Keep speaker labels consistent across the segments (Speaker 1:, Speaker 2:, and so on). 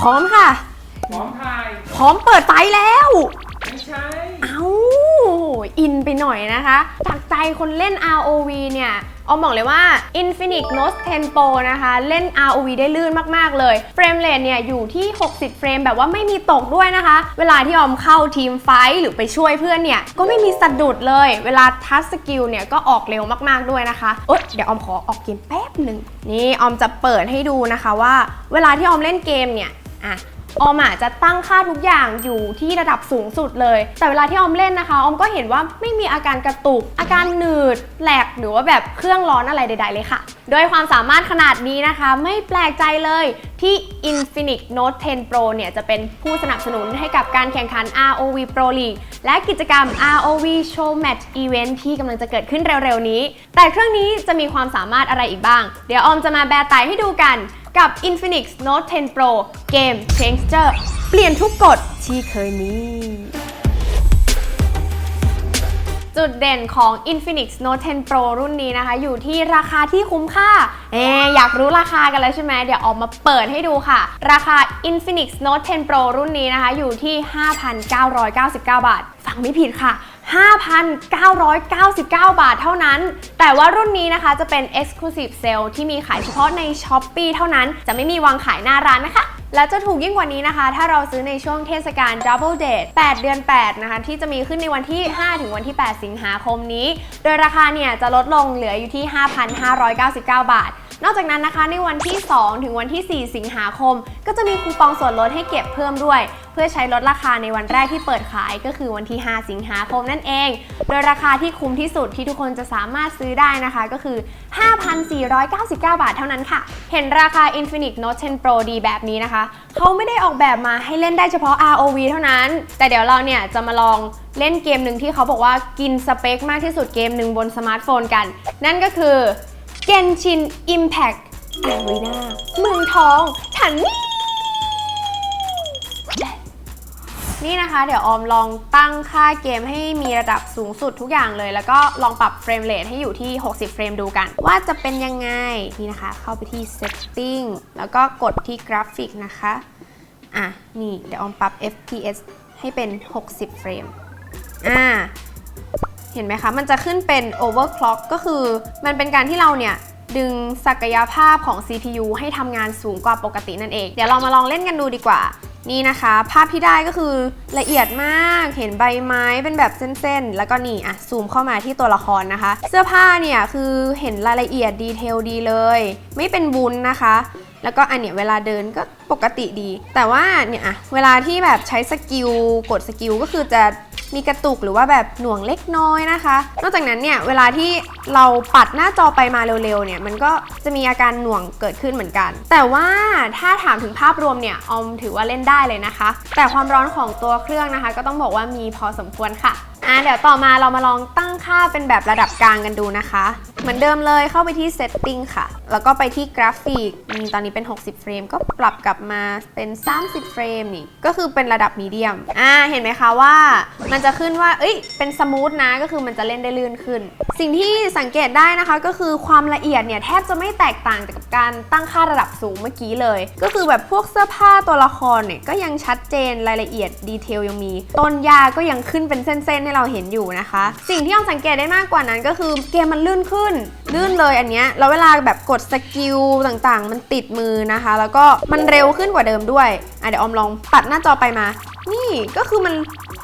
Speaker 1: พร้อมค่ะ
Speaker 2: พร้อมถ่าย
Speaker 1: พร้อมเปิดไฟแล้ว
Speaker 2: ไม่ใช่
Speaker 1: เอาอินไปหน่อยนะคะ จากใจคนเล่น ROV เนี่ยออมบอกเลยว่า Infinix Note 10 Pro นะคะ เล่น ROV ได้ลื่นมาก ๆ เลย เฟรมเรทเนี่ย อยู่ที่ 60 เฟรมแบบว่าไม่มีตกด้วยนะคะ เวลาที่ออมเข้าทีมไฟท์หรือไปช่วยเพื่อนเนี่ย ก็ไม่มีสะดุดเลย เวลาทัชสกิลเนี่ย ก็ออกเร็วมากๆด้วยนะคะ เอ้ยเดี๋ยวออมขอออกเกมแป๊บหนึ่งนี่ออมจะเปิดให้ดูนะคะว่า เวลาที่ออมเล่นเกมเนี่ย อะออมอะจะตั้งค่าทุกอย่างอยู่ที่ระดับสูงสุดเลย แต่เวลาที่ออมเล่นนะคะ ออมก็เห็นว่าไม่มีอาการกระตุก อาการหนืด แหลก หรือว่าแบบเครื่องร้อนอะไรใด ๆ เลยค่ะ โดยความสามารถขนาดนี้นะคะ ไม่แปลกใจเลยที่ Infinix Note 10 Pro เนี่ย จะเป็นผู้สนับสนุนให้กับการแข่งขัน ROV Pro League และกิจกรรม ROV Show Match Event ที่กำลังจะเกิดขึ้นเร็ว ๆ นี้ แต่เครื่องนี้จะมีความสามารถอะไรอีกบ้าง เดี๋ยวออมจะมาแบร์ไตให้ดูกัน กับ Infinix Note 10 Pro Game Changer เปลี่ยนทุกกฎที่เคยมี จุดเด่นของ Infinix Note 10 Pro รุ่นนี้นะคะ อยู่ที่ราคาที่คุ้มค่าเอออยากรู้ราคากันแล้วใช่ไหมเดี๋ยวออกมาเปิดให้ดูค่ะ ราคา Infinix Note 10 Pro รุ่นนี้นะคะ อยู่ที่ 5,999 บาท ฟังไม่ผิดค่ะ 5,999 บาทเท่านั้น แต่ว่ารุ่นนี้นะคะจะเป็น Exclusive Sale ที่มีขายเฉพาะใน Shopee เท่านั้น จะไม่มีวางขายหน้าร้านนะคะ และจะถูกยิ่งกว่านี้นะคะ ถ้าเราซื้อในช่วงเทศกาล Double Date 8 เดือน 8 นะคะ ที่จะมีขึ้นในวันที่ 5 ถึงวันที่ 8 สิงหาคมนี้ โดยราคาเนี่ยจะลดลงเหลืออยู่ที่ 5,599 บาทนอกจากนั้นนะคะในวันที่ 2 ถึงวันที่ 4 สิงหาคม ก็จะมีคูปองส่วนลดให้เก็บเพิ่มด้วย พื่อใช้ลดราคาในวันแรกที่เปิดขายก็คือวันที่ 5 สิงหาคมนั่นเอง โดยราคาที่คุ้มที่สุดที่ทุกคนจะสามารถซื้อได้นะคะก็คือ 5,499 บาทเท่านั้นค่ะ เห็นราคา Infinix Note 10 Pro ดีแบบนี้นะคะ เขาไม่ได้ออกแบบมาให้เล่นได้เฉพาะ ROV เท่านั้น แต่เดี๋ยวเราเนี่ยจะมาลองเล่นเกมหนึ่งที่เขาบอกว่ากินสเปคมากที่สุดเกมหนึ่งบนสมาร์ทโฟนกัน นั่นก็คือ Genshin Impact Arena เมืองทองถันนี่ นี่นะคะเดี๋ยวออมลองตั้งค่าเกมให้มีระดับสูงสุดทุกอย่างเลย แล้วก็ลองปรับเฟรมเรทให้อยู่ที่ 60 เฟรมดูกัน ว่าจะเป็นยังไง นี่นะคะ เข้าไปที่ setting แล้วก็กดที่กราฟิกนะคะ อะ นี่เดี๋ยวออมปรับ FPS ให้เป็น 60 เฟรม อ่าเห็นไหมคะ มันจะขึ้นเป็น overclock ก็คือมันเป็นการที่เราเนี่ย ดึงศักยภาพของ CPU ให้ทำงานสูงกว่าปกตินั่นเอง เดี๋ยวเรามาลองเล่นกันดูดีกว่า นี่นะคะ ภาพที่ได้ก็คือละเอียดมากเห็นใบไม้เป็นแบบเส้นๆ แล้วก็นี่อะซูมเข้ามาที่ตัวละครนะคะ เสื้อผ้าเนี่ยคือเห็นรายละเอียดดีเทลดีเลย ไม่เป็นบุญนะคะ แล้วก็อันเนี้ยเวลาเดินก็ปกติดี แต่ว่าเนี่ยอะเวลาที่แบบใช้สกิลกดสกิลก็คือจะ มีกระตุกหรือว่าแบบหน่วงเล็กน้อยนะคะ นอกจากนั้นเนี่ยเวลาที่เราปัดหน้าจอไปมาเร็วๆเนี่ยมันก็จะมีอาการหน่วงเกิดขึ้นเหมือนกัน แต่ว่าถ้าถามถึงภาพรวมเนี่ยออมถือว่าเล่นได้เลยนะคะ แต่ความร้อนของตัวเครื่องนะคะ ก็ต้องบอกว่ามีพอสมควรค่ะ อะเดี๋ยวต่อมาเรามาลองตั้งค่าเป็นแบบระดับกลางกันดูนะคะ เหมือนเดิมเลยเข้าไปที่ setting ค่ะ แล้วก็ไปที่กราฟิกตอนนี้เป็น 60 เฟรม ก็ปรับกลับมาเป็น 30 เฟรมนี่ ก็คือเป็นระดับมีเดียม อ่า เห็นไหมคะว่า มันจะขึ้นว่า เอ้ย เป็นสมูทนะ ก็คือมันจะเล่นได้ลื่นขึ้น สิ่งที่สังเกตได้นะคะ ก็คือความละเอียดเนี่ยแทบจะไม่แตกต่างจากกับการตั้งค่าระดับสูงเมื่อกี้เลย ก็คือแบบพวกเสื้อผ้าตัวละครเนี่ย ก็ยังชัดเจนรายละเอียดดีเทลยังมี ต้นหญ้าก็ยังขึ้นเป็นเส้นๆให้เราเห็นอยู่นะคะ สิ่งที่เราสังเกตได้มากกว่านั้นก็คือเกมมันลื่นขึ้น ลื่นเลยอันเนี้ยแล้วเวลาแบบกดสกิลต่างๆ มันติดมือนะคะ แล้วก็มันเร็วขึ้นกว่าเดิมด้วยอะเดี๋ยวออมลองปัดหน้าจอไปมา นี่ก็คือมัน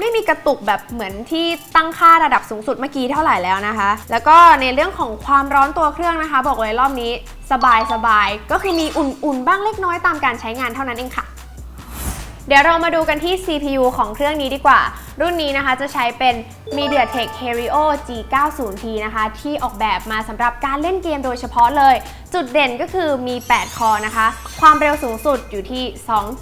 Speaker 1: ไม่มีกระตุกแบบเหมือนที่ตั้งค่าระดับสูงสุดเมื่อกี้เท่าไหร่แล้วนะคะ แล้วก็ในเรื่องของความร้อนตัวเครื่องนะคะ บอกเลยรอบนี้ สบายสบายๆก็คือมีอุ่นๆ บ้างเล็กน้อยตามการใช้งานเท่านั้นเองค่ะ เดี๋ยวเรามาดูกันที่ CPU ของเครื่องนี้ดีกว่า รุ่นนี้นะคะจะใช้เป็น MediaTek Helio G90T นะคะ ที่ออกแบบมาสำหรับการเล่นเกมโดยเฉพาะเลย จุดเด่นก็คือมี 8 คอนะคะ ความเร็วสูงสุดอยู่ที่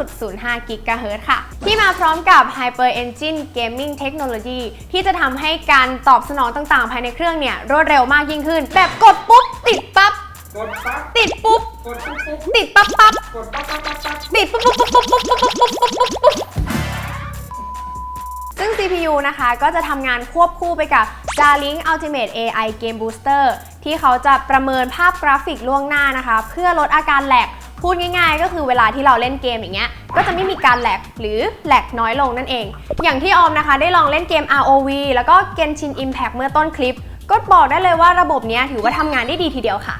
Speaker 1: 2.05 GHz ค่ะ ที่มาพร้อมกับ Hyper Engine Gaming Technology ที่จะทำให้การตอบสนองต่างๆ ภายในเครื่องเนี่ยรวดเร็วมากยิ่งขึ้น แบบกดปุ๊บติดปั๊บ
Speaker 2: กดปั๊บ
Speaker 1: ติดปุ๊บ
Speaker 2: กดปุ๊บปุ๊บ
Speaker 1: ติดปั๊บปั๊บ
Speaker 2: กดปั๊บปั๊บปั๊บปั๊บ
Speaker 1: ติดปุ๊บปุ๊บปุ๊บปุ๊บปุ๊บปุ๊บปุ๊บปุ๊บปุ๊บปุ๊บซึ่ง CPU นะคะก็จะทำงานควบคู่ไปกับ Starlink Ultimate AI Game Booster ที่เขาจะประเมินภาพกราฟิกล่วงหน้านะคะ เพื่อลดอาการแหลกพูดง่ายๆ ก็คือเวลาที่เราเล่นเกมอย่างเงี้ย ก็จะไม่มีการแหลกหรือแหลกน้อยลงนั่นเอง อย่างที่ออมนะคะ ได้ลองเล่นเกม ROV แล้วก็ Genshin Impact เมื่อต้นคลิป ก็บอกได้เลยว่าระบบเนี้ยถือว่าทำงานได้ดีทีเดียวค่ะ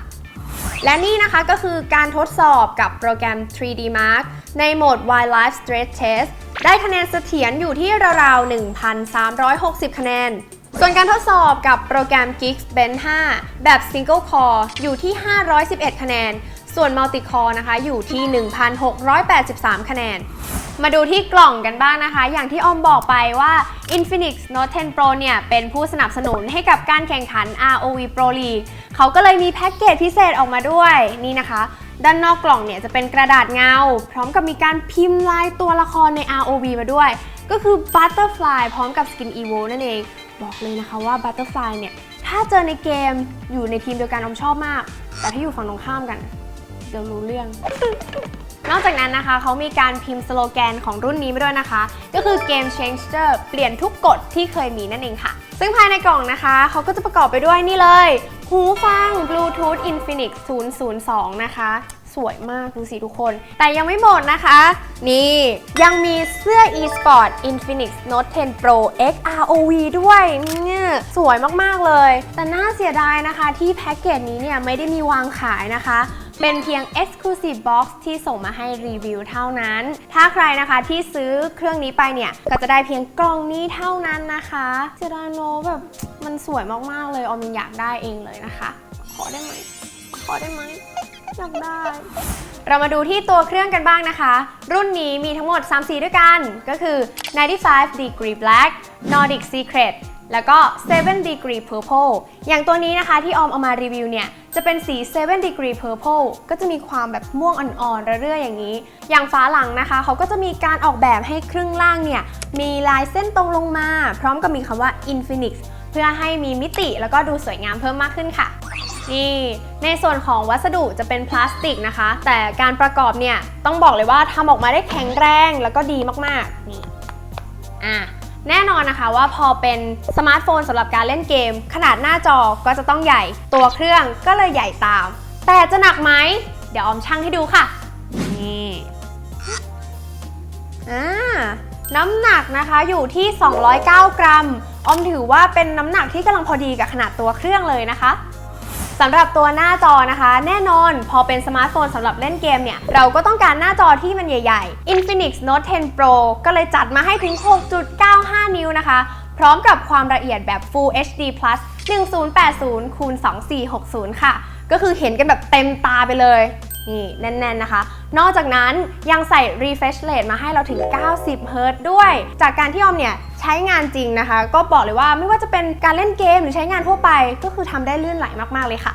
Speaker 1: และนี่นะคะก็คือการทดสอบกับโปรแกรม 3D Mark ในโหมด Wildlife Stress Test ได้คะแนนเสถียรอยู่ที่ราวๆ 1,360 คะแนน ส่วนการทดสอบกับโปรแกรม Geekbench 5 แบบ Single Core อยู่ที่ 511 คะแนน ส่วน Multi Core นะคะอยู่ที่ 1,683 คะแนน มาดูที่กล่องกันบ้างนะคะ อย่างที่ออมบอกไปว่า Infinix Note 10 Pro เนี่ย เป็นผู้สนับสนุนให้กับการแข่งขัน ROV Pro League เขาก็เลยมีแพ็กเกจพิเศษออกมาด้วยนี่นะคะ ด้านนอกกล่องเนี่ยจะเป็นกระดาษเงา พร้อมกับมีการพิมพ์ลายตัวละครใน ROV มาด้วย ก็คือ Butterfly พร้อมกับ Skin Evo นั่นเอง บอกเลยนะคะว่า Butterfly เนี่ยถ้าเจอในเกมอยู่ในทีมเดียวกันออมชอบมาก แต่ถ้าอยู่ฝั่งตรงข้ามกันเดี๋ยวรู้เรื่อง นอกจากนั้นนะคะเขามีการพิมพ์สโลแกนของรุ่นนี้มาด้วยนะคะ ก็คือ Game Changer เปลี่ยนทุกกฎที่เคยมีนั่นเองค่ะ ซึ่งภายในกล่องนะคะเขาก็จะประกอบไปด้วยนี่เลย หูฟัง Bluetooth Infinix 002 นะคะสวยมากดูสิทุกคน แต่ยังไม่หมดนะคะ นี่ยังมีเสื้อ eSport Infinix Note 10 Pro X ROV ด้วยเนี่ยสวยมาก ๆ เลย แต่น่าเสียดายนะคะที่แพ็กเกจนี้เนี่ยไม่ได้มีวางขายนะคะ เป็นเพียง Exclusive Box ที่ส่งมาให้รีวิวเท่านั้น ถ้าใครนะคะที่ซื้อเครื่องนี้ไปเนี่ย ก็จะได้เพียงกล่องนี้เท่านั้นนะคะเสียดายโนแบบมันสวยมากๆเลยออมยังอยากได้เองเลยนะคะ ขอได้ไหม ขอได้ไหมอยากได้ เรามาดูที่ตัวเครื่องกันบ้างนะคะ รุ่นนี้มีทั้งหมด 3 สีด้วยกัน ก็คือ 95 degree black Nordic secret แล้วก็ 7 degree purple อย่างตัวนี้นะคะที่ออมเอามารีวิวเนี่ย จะเป็นสี 7 degree purple ก็จะมีความแบบม่วงอ่อนๆเรื่อยๆอย่างนี้ อย่างฝาหลังนะคะ เขาก็จะมีการออกแบบให้ครึ่งล่างเนี่ย มีลายเส้นตรงลงมา พร้อมกับมีคำว่า infinix เพื่อให้มีมิติแล้วก็ดูสวยงามเพิ่มมากขึ้นค่ะ นี่ ในส่วนของวัสดุจะเป็นพลาสติกนะคะ แต่การประกอบเนี่ยต้องบอกเลยว่าทำออกมาได้แข็งแรงแล้วก็ดีมากๆ นี่ อะ แน่นอนนะคะว่าพอเป็นสมาร์ทโฟนสำหรับการเล่นเกม ขนาดหน้าจอก็จะต้องใหญ่ ตัวเครื่องก็เลยใหญ่ตาม แต่จะหนักไหม เดี๋ยวออมช่างให้ดูค่ะ นี่อ่าน้ำหนักนะคะอยู่ที่ 209 กรัม ออมถือว่าเป็นน้ำหนักที่กำลังพอดีกับขนาดตัวเครื่องเลยนะคะ สำหรับตัวหน้าจอนะคะ แน่นอนพอเป็นสมาร์ทโฟนสำหรับเล่นเกมเนี่ย เราก็ต้องการหน้าจอที่มันใหญ่ ๆ Infinix Note 10 Pro ก็เลยจัดมาให้ถึง 6.95 นิ้วนะคะ พร้อมกับความละเอียดแบบ Full HD Plus 1080คูณ2460 ค่ะ ก็คือเห็นกันแบบเต็มตาไปเลย นี่แน่น ๆ นะคะ นอกจากนั้นยังใส่ refresh rate มาให้เราถึง 90 Hz ด้วย จากการที่ออมเนี่ยใช้งานจริงนะคะ ก็บอกเลยว่าไม่ว่าจะเป็นการเล่นเกมหรือใช้งานทั่วไป ก็คือทำได้ลื่นไหลมากๆเลยค่ะ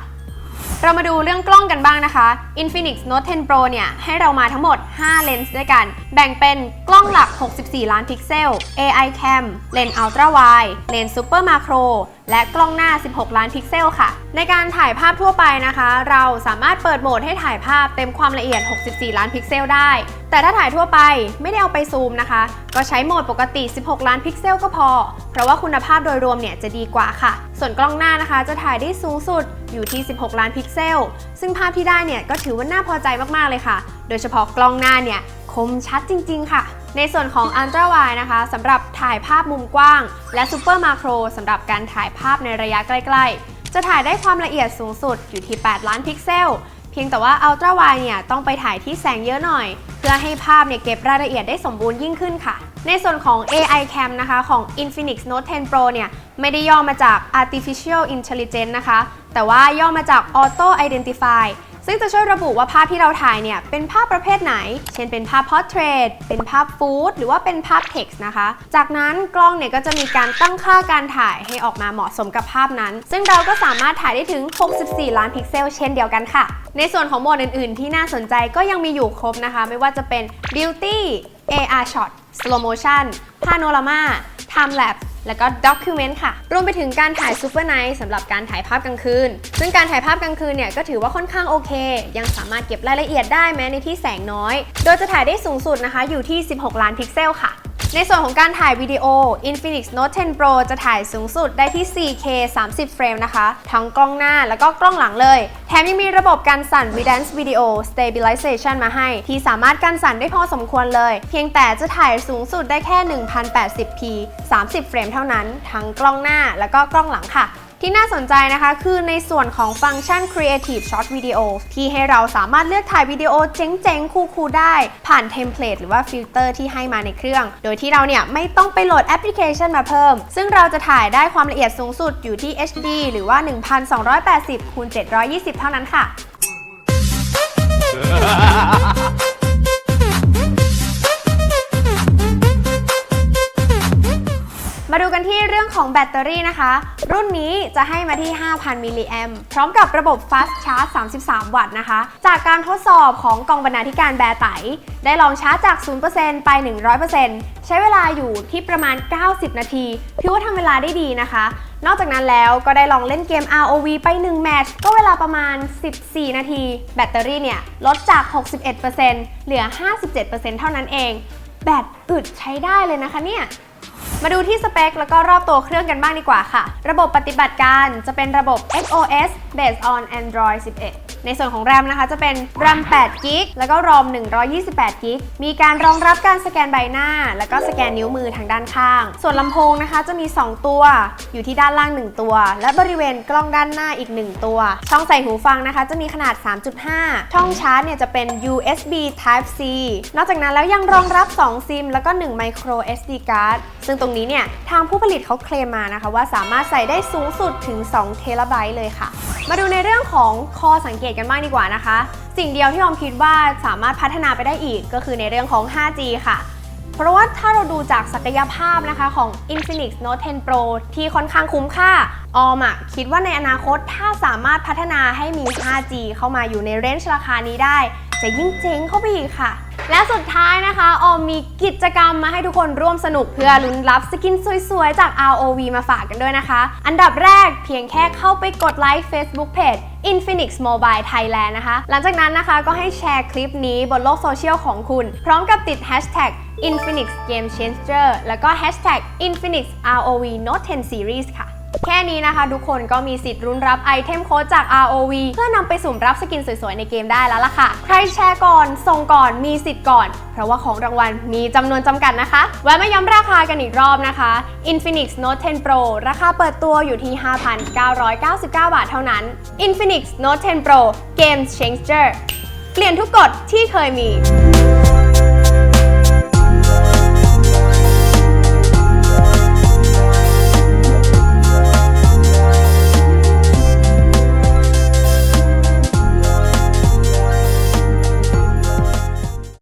Speaker 1: เรามาดูเรื่องกล้องกันบ้างนะคะ Infinix Note 10 Pro เนี่ย ให้เรามาทั้งหมด 5 เลนส์ด้วยกัน แบ่งเป็นกล้องหลัก 64 ล้านพิกเซล AI Cam เลนส์ Ultra Wide เลนส์ Super Macro และกล้องหน้า 16 ล้านพิกเซลค่ะ ในการถ่ายภาพทั่วไปนะคะ เราสามารถเปิดโหมดให้ถ่ายภาพเต็มความละเอียด 64 ล้านพิกเซลได้ แต่ถ้าถ่ายทั่วไปไม่ได้เอาไปซูมนะคะ ก็ใช้โหมดปกติ 16 ล้านพิกเซลก็พอ เพราะว่าคุณภาพโดยรวมเนี่ยจะดีกว่าค่ะ ส่วนกล้องหน้านะคะ จะถ่ายได้สูงสุดอยู่ที่ 16 ล้านพิกเซล ซึ่งภาพที่ได้เนี่ยก็ถือว่าน่าพอใจมากๆเลยค่ะ โดยเฉพาะกล้องหน้าเนี่ยคมชัดจริง ๆ ค่ะ ในส่วนของ Ultra Wide นะคะสำหรับถ่ายภาพมุมกว้าง และ Super Macro สำหรับการถ่ายภาพในระยะใกล้ๆ จะถ่ายได้ความละเอียดสูงสุดอยู่ที่ 8 ล้านพิกเซล เพียงแต่ว่า Ultra Wide เนี่ยต้องไปถ่ายที่แสงเยอะหน่อย เพื่อให้ภาพเนี่ยเก็บรายละเอียดได้สมบูรณ์ยิ่งขึ้นค่ะ ในส่วนของ AI Cam นะคะของ Infinix Note 10 Pro เนี่ยไม่ได้ย่อมาจาก Artificial Intelligence นะคะ แต่ว่าย่อมาจาก Auto Identify ซึ่งจะช่วยระบุว่าภาพที่เราถ่ายเนี่ยเป็นภาพประเภทไหน เช่นเป็นภาพ Portrait เป็นภาพ Food หรือว่าเป็นภาพ Text นะคะ จากนั้นกล้องเนี่ยก็จะมีการตั้งค่าการถ่ายให้ออกมาเหมาะสมกับภาพนั้น ซึ่งเราก็สามารถถ่ายได้ถึง 64 ล้านพิกเซล เช่นเดียวกันค่ะ ในส่วนของโหมดอื่น ๆ ที่น่าสนใจก็ยังมีอยู่ครบนะคะ ไม่ว่าจะเป็น Beauty AR Shot Slow Motion Panorama Time Lapse แล้วก็ Document ค่ะ รวมไปถึงการถ่าย Super Night สำหรับการถ่ายภาพกลางคืน ซึ่งการถ่ายภาพกลางคืนเนี่ยก็ถือว่าค่อนข้างโอเค ยังสามารถเก็บรายละเอียดได้แม้ในที่แสงน้อย โดยจะถ่ายได้สูงสุดนะคะอยู่ที่ 16 ล้านพิกเซลค่ะ ในส่วนของการถ่ายวิดีโอ Infinix Note 10 Pro จะถ่ายสูงสุดได้ที่ 4K 30 เฟรมนะคะ ทั้งกล้องหน้าแล้วก็กล้องหลังเลย แถมยังมีระบบการสั่น Vidance Video Stabilization มาให้ ที่สามารถการสั่นได้พอสมควรเลย เพียงแต่จะถ่ายสูงสุดได้แค่ 1080p 30 เฟรมเท่านั้น ทั้งกล้องหน้าแล้วก็กล้องหลังค่ะ ที่น่าสนใจนะคะคือในส่วนของฟังก์ชัน Creative Short Video ที่ให้เราสามารถเลือกถ่ายวิดีโอเจ๋งๆ คูลๆได้ ผ่านเทมเพลตหรือว่าฟิลเตอร์ที่ให้มาในเครื่อง โดยที่เราเนี่ยไม่ต้องไปโหลดแอปพลิเคชันมาเพิ่ม ซึ่งเราจะถ่ายได้ความละเอียดสูงสุดอยู่ที่ HD หรือว่า 1280 คูณ 720 เท่านั้นค่ะ รื่องของแบตเตอรี่นะคะ รุ่นนี้จะให้มาที่ 5,000 มิลลิแอมพร้อมกับระบบ Fast Charge 33 วัตต์นะคะ จากการทดสอบของกองบรรณาธิการแบร์ไตได้ลองชาร์จจาก 0%ไป 100%ใช้เวลาอยู่ที่ประมาณ 90 นาที ถือว่าทำเวลาได้ดีนะคะ นอกจากนั้นแล้วก็ได้ลองเล่นเกม ROV ไป 1 แมตช์ก็เวลาประมาณ 14 นาที แบตเตอรี่เนี่ยลดจาก 61%เหลือ 57%เท่านั้นเอง แบตอึดใช้ได้เลยนะคะเนี่ย มาดูที่สเปคแล้วก็รอบตัวเครื่องกันบ้างดีกว่าค่ะ ระบบปฏิบัติการจะเป็นระบบ XOS based on Android 11 ในส่วนของ RAM นะคะจะเป็น RAM 8 g b แล้วก็ ROM 128 g b มีการรองรับการสแกนใบหน้า แล้วก็สแกนนิ้วมือทางด้านข้าง ส่วนลำโพงนะคะจะมี 2 ตัว อยู่ที่ด้านล่าง 1 ตัว และบริเวณกล้องด้านหน้าอีก 1 ตัว ช่องใส่หูฟังนะคะจะมีขนาด 3.5 ช่องชาร์จเนี่ยจะเป็น USB Type C นอกจากนั้นแล้วยังรองรับ 2 ซิม แล้วก็ 1 Micro SD card ซึ่งตรงนี้เนี่ยทางผู้ผลิตเขาเคลมมานะคะ ว่าสามารถใส่ได้สูงสุดถึง2เทราไบต์เลยค่ะ มาดูในเรื่องของข้อสังเกตกันบ้างดีกว่านะคะ สิ่งเดียวที่ออมคิดว่าสามารถพัฒนาไปได้อีกก็คือในเรื่องของ 5G ค่ะ เพราะว่าถ้าเราดูจากศักยภาพนะคะของ Infinix Note 10 Pro ที่ค่อนข้างคุ้มค่า ออมอะคิดว่าในอนาคตถ้าสามารถพัฒนาให้มี 5G เข้ามาอยู่ในเรนจ์ราคานี้ได้ จะยิ่งเจ๋งเข้าไปอีกค่ะ และสุดท้ายนะคะ ออมมีกิจกรรมมาให้ทุกคนร่วมสนุกเพื่อลุ้นรับสกินสวยๆ จาก ROV มาฝากกันด้วยนะคะ อันดับแรกเพียงแค่เข้าไปกดไลค์ Facebook Page Infinix Mobile Thailand นะคะ หลังจากนั้นนะคะก็ให้แชร์คลิปนี้บนโลกโซเชียลของคุณ พร้อมกับติด Hashtag Infinix Game Changer แล้วก็ Hashtag Infinix ROV Note 10 Series ค่ะ แค่นี้นะคะ ทุกคนก็มีสิทธิ์รุนรับไอเทมโค้ดจาก ROV เพื่อนำไปสุ่มรับสกินสวยๆ ในเกมได้แล้วล่ะค่ะ ใครแชร์ก่อนส่งก่อนมีสิทธิ์ก่อน เพราะว่าของรางวัลมีจำนวนจำกัดนะคะ แวะมาย้ำราคากันอีกรอบนะคะ Infinix Note 10 Pro ราคาเปิดตัวอยู่ที่ 5,999 บาทเท่านั้น Infinix Note 10 Pro Game Changer เปลี่ยนทุกกฎที่เคยมี